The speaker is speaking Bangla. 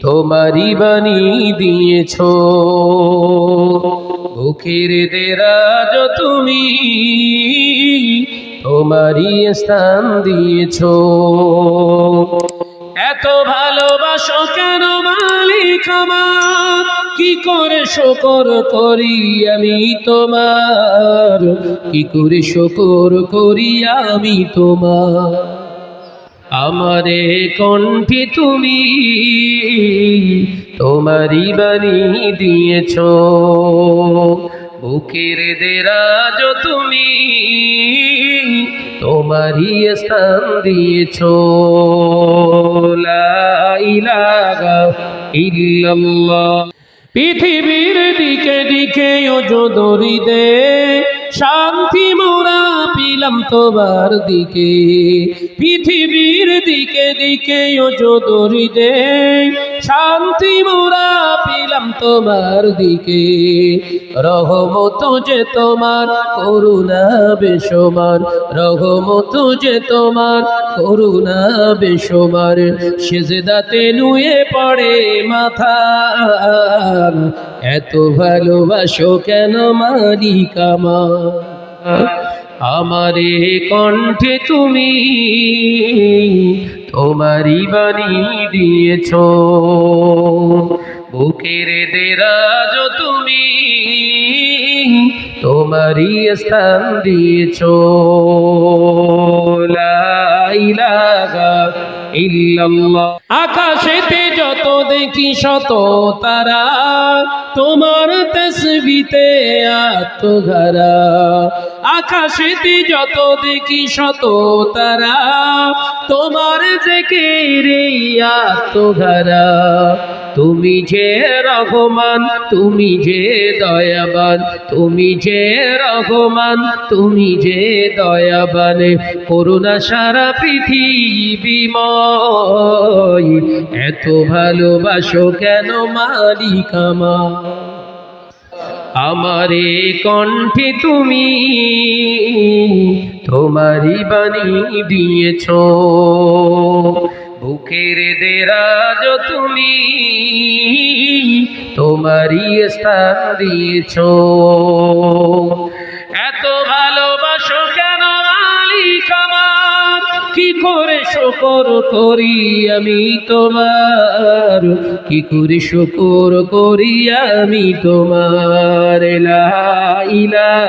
তোমারি বাণী দিয়েছ। বুকের দেরাজ তুমি তোমারি স্থান দিয়েছ। এত ভালোবাসো কেন মালিক আমার? কি করে শকর করি আমি তোমার? কি করে শকর করি আমি তোমার? আমারে কণ্ঠে তুমি তোমারি বাণী দিয়েছ। বুকের দেরাজ তুমি তোমারি স্থান দিয়েছ। পৃথিবীর দিকে দিকে ওজদরি দে শান্তি পিলাম তোমার দিকে। পৃথিবীর দিকে দিকে ওজদরি দে শান্তি মোরা পিলাম তোমার দিকে। রহমত যে তোমার, করুণা বেসমার রহমত যে তোমার, করুণা বেসমার সেজদাতে নুয়ে পড়ে মাথা। এত ভালোবাসো কেন মালিক আমার কণ্ঠে তুমি তোমারি বাণী দিয়েছ। বুকের দেরাজ তুমি তোমারি স্থান দিয়েছ। ইল্লাল্লাহ। আকাশেতে যত দেখি শত তারা তোমার তসবিতে আত্মঘরা আকাশেতে যত দেখি শত তারা তোমার যে কে রে আত্মঘরা তুমি যে রহমান, তুমি যে দয়াবান, তুমি যে রহমান, তুমি যে দয়াবান। করুণা সারা পৃথিবীময় এত ভালোবাসো কেন মালিক আমার? আমারে কণ্ঠে তুমি তোমারি বাণী দিয়েছ। বুকের দেরাজ তুমি তোমারি স্থান দিয়েছ। এত ভালোবাসো কেন মালিক আমার? কি করে শকর করি আমি তোমার? কি করে শকর করি আমি তোমার? লা ইলাহা